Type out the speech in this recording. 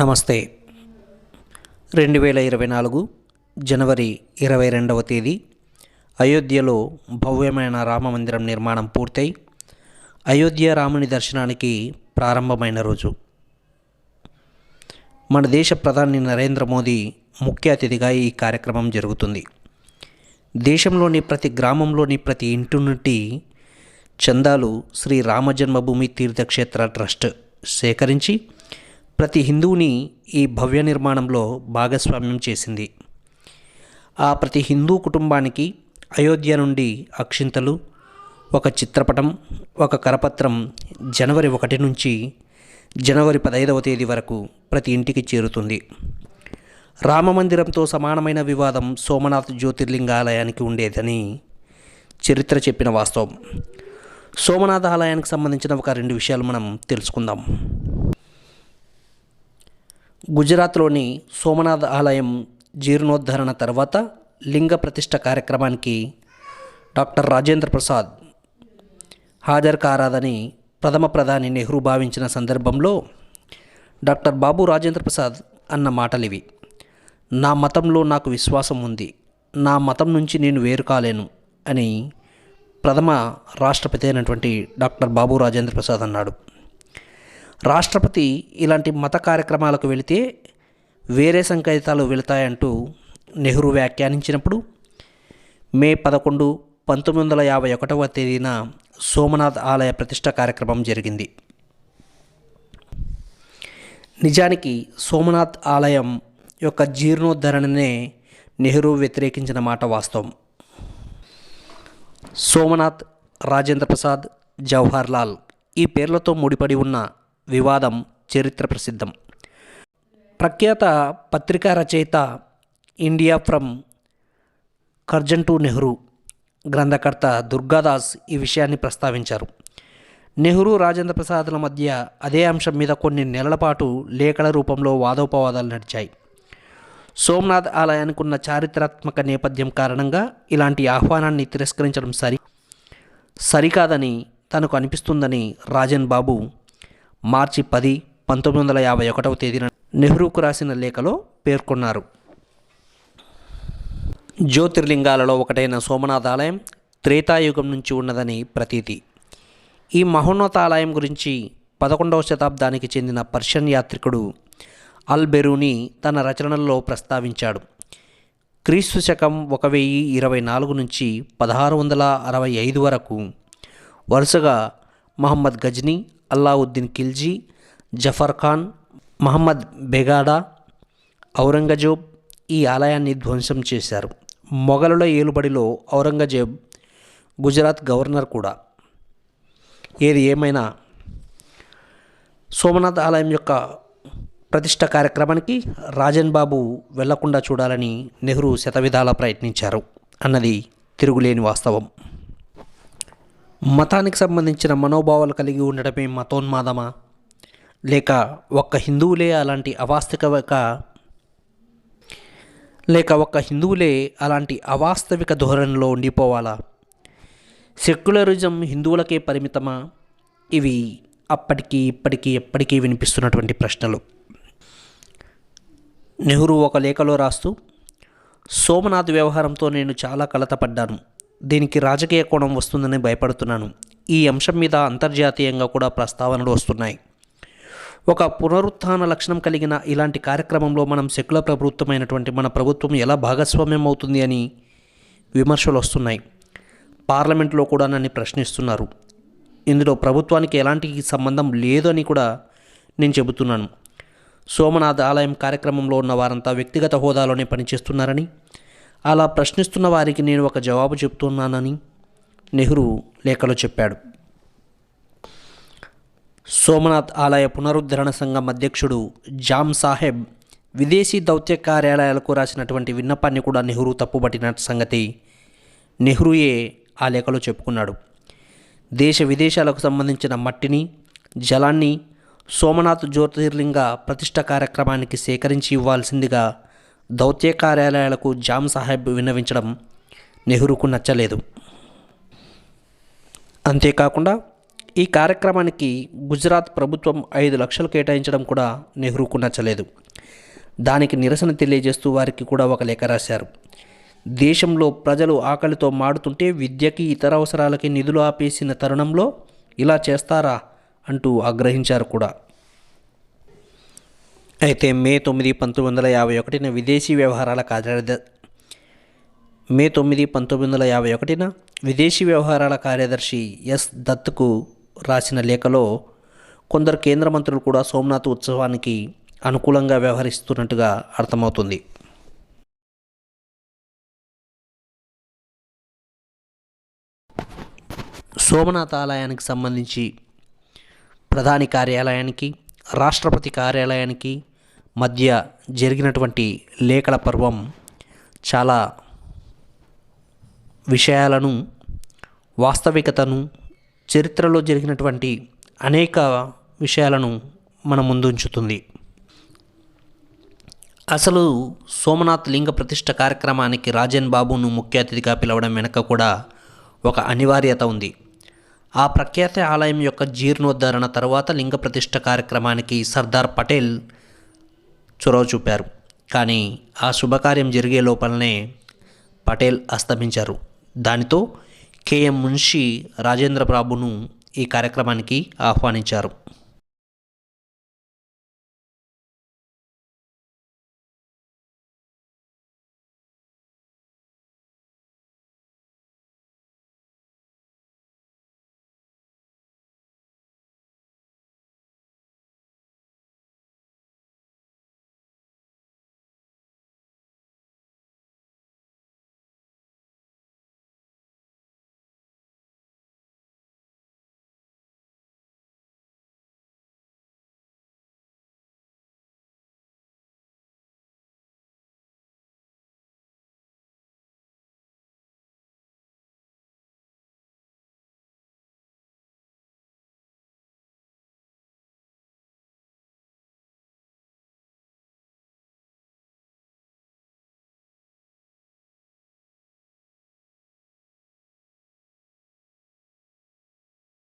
నమస్తే. రెండు వేల ఇరవై నాలుగు జనవరి ఇరవై రెండవ తేదీ అయోధ్యలో భవ్యమైన రామమందిరం నిర్మాణం పూర్తయి అయోధ్య రాముని దర్శనానికి ప్రారంభమైన రోజు. మన దేశ ప్రధాని నరేంద్ర మోదీ ముఖ్య అతిథిగా ఈ కార్యక్రమం జరుగుతుంది. దేశంలోని ప్రతి గ్రామంలోని ప్రతి ఇంటి నుండి చందాలు శ్రీ రామ జన్మభూమి తీర్థక్షేత్ర ట్రస్ట్ సేకరించి ప్రతి హిందువుని ఈ భవ్య నిర్మాణంలో భాగస్వామ్యం చేసింది. ఆ ప్రతి హిందూ కుటుంబానికి అయోధ్య నుండి అక్షింతలు ఒక చిత్రపటం ఒక కరపత్రం జనవరి ఒకటి నుంచి జనవరి పదహైదవ తేదీ వరకు ప్రతి ఇంటికి చేరుతుంది. రామమందిరంతో సమానమైన వివాదం సోమనాథ్ జ్యోతిర్లింగాలయానికి ఉండేదని చరిత్ర చెప్పిన వాస్తవం. సోమనాథ ఆలయానికి సంబంధించిన ఒక రెండు విషయాలు మనం తెలుసుకుందాం. గుజరాత్లోని సోమనాథ్ ఆలయం జీర్ణోద్ధరణ తర్వాత లింగ ప్రతిష్ట కార్యక్రమానికి డాక్టర్ రాజేంద్ర ప్రసాద్ హాజరు కారాదని ప్రథమ ప్రధాని నెహ్రూ భావించిన సందర్భంలో డాక్టర్ బాబు రాజేంద్ర ప్రసాద్ అన్న మాటలివి. నా మతంలో నాకు విశ్వాసం ఉంది. నా మతం నుంచి నేను వేరు కాలేను అని ప్రథమ రాష్ట్రపతి అయినటువంటి డాక్టర్ బాబు రాజేంద్ర ప్రసాద్ అన్నాడు. రాష్ట్రపతి ఇలాంటి మత కార్యక్రమాలకు వెళితే వేరే సంకేతాలు వెళతాయంటూ నెహ్రూ వ్యాఖ్యానించినప్పుడు మే పదకొండు పంతొమ్మిది వందల యాభై ఒకటవ తేదీన సోమనాథ్ ఆలయ ప్రతిష్ట కార్యక్రమం జరిగింది. నిజానికి సోమనాథ్ ఆలయం యొక్క జీర్ణోద్ధరణనే నెహ్రూ వ్యతిరేకించిన మాట వాస్తవం. సోమనాథ్ రాజేంద్ర ప్రసాద్ జవహర్ లాల్ ఈ పేర్లతో ముడిపడి ఉన్న వివాదం చరిత్ర ప్రసిద్ధం. ప్రఖ్యాత పత్రికా రచయిత India from Curzon to Nehru గ్రంథకర్త దుర్గాదాస్ ఈ విషయాన్ని ప్రస్తావించారు. నెహ్రూ రాజేంద్ర ప్రసాద్ల మధ్య అదే అంశం మీద కొన్ని నెలల పాటు లేఖల రూపంలో వాదోపవాదాలు నడిచాయి. సోమనాథ్ ఆలయానికి ఉన్న చారిత్రాత్మక నేపథ్యం కారణంగా ఇలాంటి ఆహ్వానాన్ని తిరస్కరించడం సరి సరికాదని తనకు అనిపిస్తుందని రాజన్ బాబు మార్చి పది పంతొమ్మిది వందల యాభై ఒకటవ తేదీన నెహ్రూకు రాసిన లేఖలో పేర్కొన్నారు. జ్యోతిర్లింగాలలో ఒకటైన సోమనాథ ఆలయం త్రేతాయుగం నుంచి ఉన్నదని ప్రతీతి. ఈ మహోన్నత ఆలయం గురించి పదకొండవ శతాబ్దానికి చెందిన పర్షియన్ యాత్రికుడు అల్ బెరూని తన రచనల్లో ప్రస్తావించాడు. క్రీస్తు శకం ఒక వెయ్యి ఇరవై నాలుగు నుంచి పదహారు వందల అరవై ఐదు వరకు వరుసగా మహమ్మద్ గజ్నీ అల్లావుద్దీన్ ఖిల్జీ జఫర్ ఖాన్ మహమ్మద్ బెగాడా ఔరంగజేబ్ ఈ ఆలయాన్ని ధ్వంసం చేశారు. మొఘలుల ఏలుబడిలో ఔరంగజేబ్ గుజరాత్ గవర్నర్ కూడా. ఏది ఏమైనా సోమనాథ్ ఆలయం యొక్క ప్రతిష్ట కార్యక్రమానికి రాజన్ బాబు వెళ్ళకుండా చూడాలని నెహ్రూ శతవిధాలా ప్రయత్నించారు అన్నది తిరుగులేని వాస్తవం. మతానికి సంబంధించిన మనోభావాలు కలిగి ఉండడమే మతోన్మాదమా? లేక ఒక్క హిందువులే అలాంటి అవాస్తవిక లేక ఒక్క హిందువులే అలాంటి అవాస్తవిక ధోరణిలో ఉండిపోవాలా? సెక్యులరిజం హిందువులకే పరిమితమా? ఇవి అప్పటికి ఇప్పటికీ ఎప్పటికీ వినిపిస్తున్నటువంటి ప్రశ్నలు. నెహ్రూ ఒక లేఖలో రాస్తూ సోమనాథ్ వ్యవహారంతో నేను చాలా కలతపడ్డాను దీనికి రాజకీయ కోణం వస్తుందని భయపడుతున్నాను. ఈ అంశం మీద అంతర్జాతీయంగా కూడా ప్రస్తావనలు వస్తున్నాయి. ఒక పునరుత్థాన లక్షణం కలిగిన ఇలాంటి కార్యక్రమంలో మనం సెక్యులర్ ప్రభుత్వమైనటువంటి మన ప్రభుత్వం ఎలా భాగస్వామ్యం అవుతుంది అని విమర్శలు వస్తున్నాయి. పార్లమెంట్లో కూడా నన్ను ప్రశ్నిస్తున్నారు. ఇందులో ప్రభుత్వానికి ఎలాంటి సంబంధం లేదని కూడా నేను చెబుతున్నాను. సోమనాథ్ ఆలయం కార్యక్రమంలో ఉన్న వారంతా వ్యక్తిగత హోదాలోనే పనిచేస్తున్నారని అలా ప్రశ్నిస్తున్న వారికి నేను ఒక జవాబు చెప్తున్నానని నెహ్రూ లేఖలో చెప్పాడు. సోమనాథ్ ఆలయ పునరుద్ధరణ సంఘం అధ్యక్షుడు జామ్ సాహెబ్ విదేశీ దౌత్య కార్యాలయాలకు రాసినటువంటి విన్నపాన్ని కూడా నెహ్రూ తప్పుబట్టిన సంగతి నెహ్రూయే ఆ లేఖలో చెప్పుకున్నాడు. దేశ విదేశాలకు సంబంధించిన మట్టిని జలాన్ని సోమనాథ్ జ్యోతిర్లింగ ప్రతిష్ట కార్యక్రమానికి సేకరించి ఇవ్వాల్సిందిగా దౌత్య కార్యాలయాలకు జామ్ సాహెబ్ విన్నవించడం నెహ్రూకు నచ్చలేదు. అంతేకాకుండా ఈ కార్యక్రమానికి గుజరాత్ ప్రభుత్వం ఐదు లక్షలు కేటాయించడం కూడా నెహ్రూకు నచ్చలేదు. దానికి నిరసన తెలియజేస్తూ వారికి కూడా ఒక లేఖ రాశారు. దేశంలో ప్రజలు ఆకలితో మాడుతుంటే విద్యకి ఇతర అవసరాలకి నిధులు ఆపేసిన తరుణంలో ఇలా చేస్తారా అంటూ ఆగ్రహించారు కూడా. అయితే మే తొమ్మిది పంతొమ్మిది వందల యాభై ఒకటిన విదేశీ వ్యవహారాల కార్యద మే తొమ్మిది పంతొమ్మిది వందల యాభై ఒకటిన విదేశీ వ్యవహారాల కార్యదర్శి ఎస్ దత్కు రాసిన లేఖలో కొందరు కేంద్ర మంత్రులు కూడా సోమనాథ్ ఉత్సవానికి అనుకూలంగా వ్యవహరిస్తున్నట్టుగా అర్థమవుతుంది. సోమనాథ్ ఆలయానికి సంబంధించి ప్రధాని కార్యాలయానికి రాష్ట్రపతి కార్యాలయానికి మధ్య జరిగినటువంటి లేఖల పర్వం చాలా విషయాలను వాస్తవికతను చరిత్రలో జరిగినటువంటి అనేక విషయాలను మన ముందు ఉంచుతుంది. అసలు సోమనాథ్ లింగ ప్రతిష్ట కార్యక్రమానికి రాజన్ బాబును ముఖ్య అతిథిగా పిలవడం వెనుక కూడా ఒక అనివార్యత ఉంది. ఆ ప్రఖ్యాత ఆలయం యొక్క జీర్ణోద్ధరణ తర్వాత లింగ ప్రతిష్ఠ కార్యక్రమానికి సర్దార్ పటేల్ చొరవ చూపారు. కానీ ఆ శుభకార్యం జరిగే లోపలనే పటేల్ అస్తమించారు. దానితో కేఎం మున్షి రాజేంద్ర బాబును ఈ కార్యక్రమానికి ఆహ్వానించారు.